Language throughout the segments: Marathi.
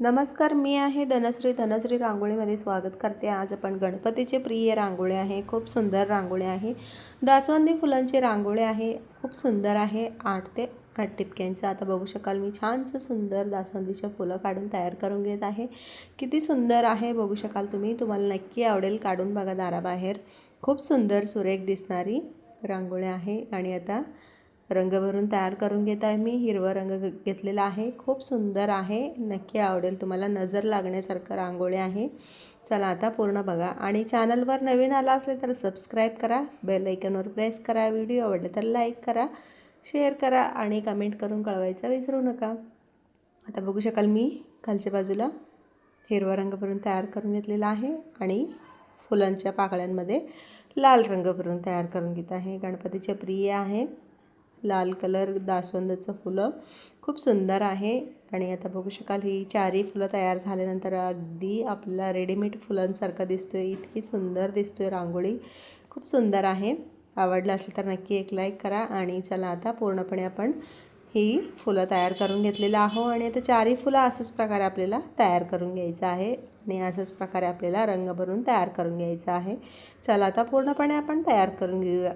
नमस्कार मी आहे धनश्री. धनश्री रांगोळीमध्ये स्वागत करते. आज आपण गणपतीचे प्रिय रांगोळी आहे. खूप सुंदर रांगोळी आहे. दासवंदी फुलांची रांगोळी आहे. खूप सुंदर आहे. आठ ते आठ टिपक्यांचं. आता बघू शकाल मी. छानसं सुंदर दासवंदीच्या फुलं काढून तयार करून घेत आहे. किती सुंदर आहे बघू शकाल तुम्ही. तुम्हाला नक्की आवडेल काढून बघा दाराबाहेर. खूप सुंदर सुरेख दिसणारी रांगोळी आहे. आणि आता रंग भरून तयार करून घेत आहे मी. हिरवा रंग घेतलेला आहे. खूप सुंदर आहे. नक्की आवडेल. तुम्हाला नजर लागण्यासारखं रांगोळी आहे. चला आता पूर्ण बघा. आणि चॅनलवर नवीन आला असले तर सबस्क्राईब करा. बेल ऐकनवर प्रेस करा. व्हिडिओ आवडले तर लाईक करा. शेअर करा. आणि कमेंट करून कळवायचं विसरू नका. आता बघू शकाल मी खालच्या बाजूला हिरवा रंग भरून तयार करून घेतलेला आहे. आणि फुलांच्या पाकळ्यांमध्ये लाल रंग भरून तयार करून घेत आहे. गणपतीचे प्रिय आहे. लाल कलर दासवंदाचं फुलं. खूप सुंदर आहे. आणि आता बघू शकाल ही चारही फुलं तयार झाल्यानंतर अगदी आपल्याला रेडीमेड फुलांसारखं दिसतो आहे इतकी सुंदर दिसतो आहे रांगोळी. खूप सुंदर आहे. आवडलं असेल तर नक्की एक लाईक करा. आणि चला आता पूर्णपणे आपण ही फुलं तयार करून घेतलेलं आहो आणि आता चारही फुलं असंच प्रकारे आपल्याला तयार करून घ्यायचं आहे. आणि असंच प्रकारे आपल्याला रंग भरून तयार करून घ्यायचा आहे. चला आता पूर्णपणे आपण तयार करून घेऊया.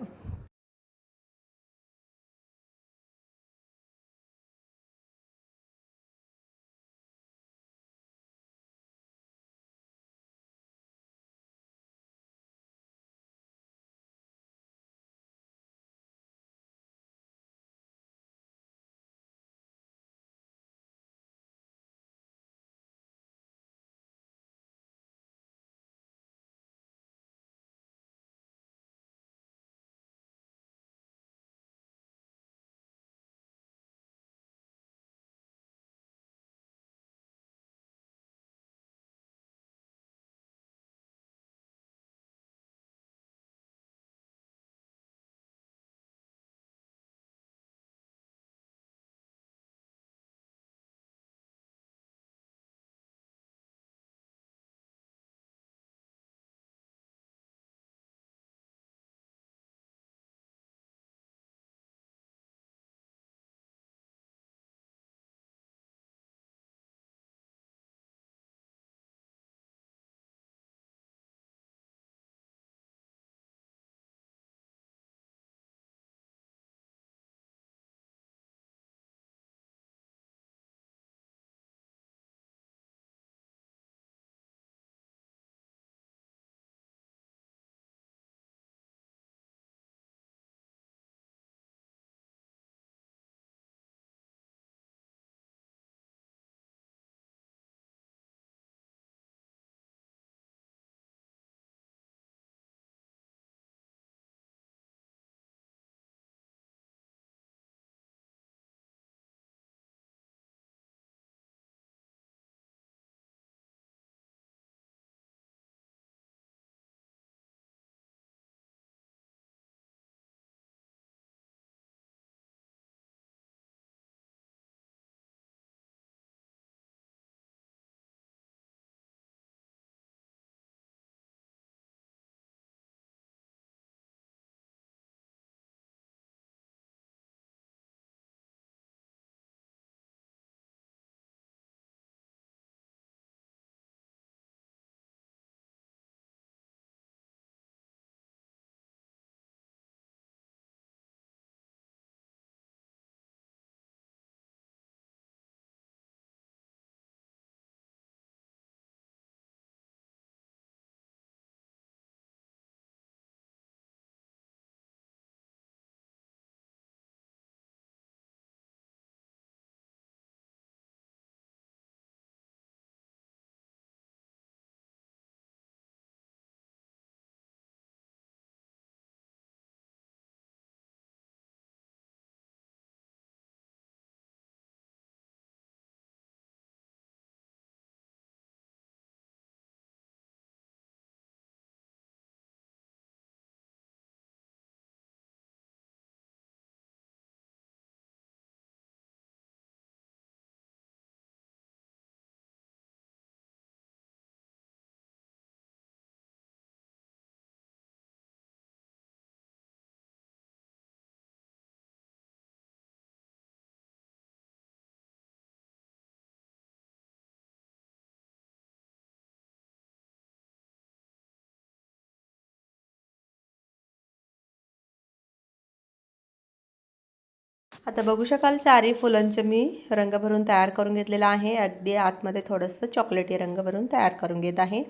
आता बघू शकाल चारही फुलांचं मी रंग भरून तयार करून घेतलेला आहे. अगदी आतमध्ये थोडंसं चॉकलेटी रंग भरून तयार करून घेत आहे.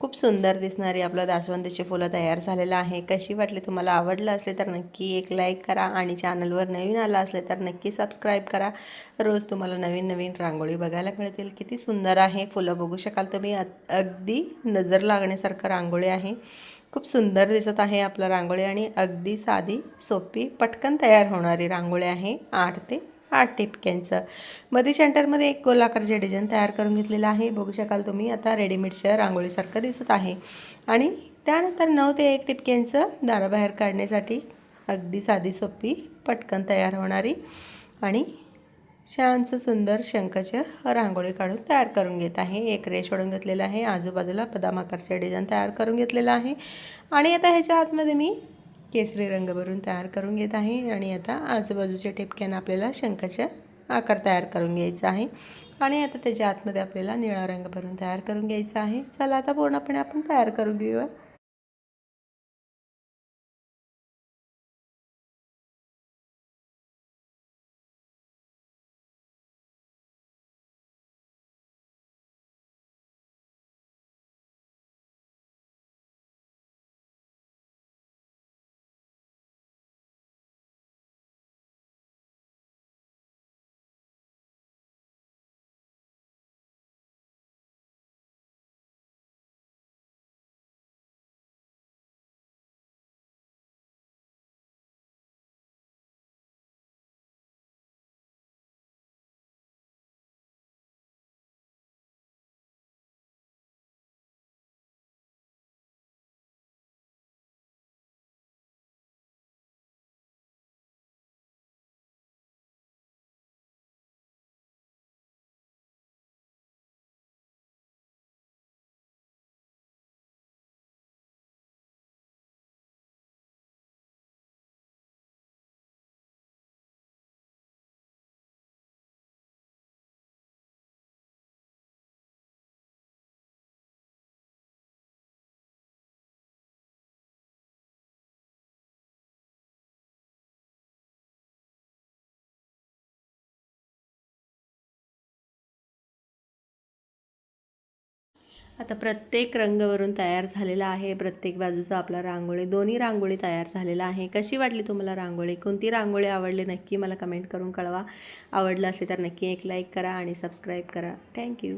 खूप सुंदर दिसणारी आपलं दासवंदीचे फुलं तयार झालेलं आहे. कशी वाटली तुम्हाला आवडलं असले तर नक्की एक लाईक करा आणि चॅनलवर नवीन आला असले तर नक्की सबस्क्राईब करा. रोज तुम्हाला नवीन नवीन रांगोळी बघायला मिळतील. किती सुंदर आहे. फुलं बघू शकाल तुम्ही. अगदी नजर लागण्यासारखं रांगोळी आहे. खूप सुंदर दिसत आहे आपलं रांगोळी आणि अगदी साधी सोपी पटकन तयार होणारी रांगोळी आहे. आठ ते आठ टिपक्यांचं. मध्ये सेंटरमध्ये एक गोलाकारचे डिझाईन तयार करून घेतलेलं आहे. बघू शकाल तुम्ही आता रेडीमेडच्या रांगोळीसारखं दिसत आहे. आणि त्यानंतर नऊ ते एक टिपक्यांचं दाराबाहेर काढण्यासाठी अगदी साधी सोपी पटकन तयार होणारी आणि छानसं सुंदर शंखाच्या रांगोळी काढून तयार करून घेत आहे. एक रेश ओढून घेतलेला आहे. आजूबाजूला बदाम आकारचे डिझाईन तयार करून घेतलेलं आहे. आणि आता ह्याच्या आतमध्ये मी केसरी रंग भरून तयार करून घेत आहे. आणि आता आजूबाजूच्या टिपक्यानं आपल्याला शंखाच्या आकार तयार करून घ्यायचा आहे. आणि आता त्याच्या आतमध्ये आपल्याला निळा रंग भरून तयार करून घ्यायचा आहे. चला आता पूर्णपणे आपण तयार करून घेऊया. आता प्रत्येक रंगवरून तयार झालेला आहे. प्रत्येक बाजूचा आपला रांगोळी दोन्ही रांगोळी तयार झालेला आहे. कशी वाटली तुम्हाला रांगोळी? कोणती रांगोळी आवडली नक्की मला कमेंट करून कळवा. आवडलं असेल तर नक्की एक लाईक करा आणि सबस्क्राईब करा. थँक्यू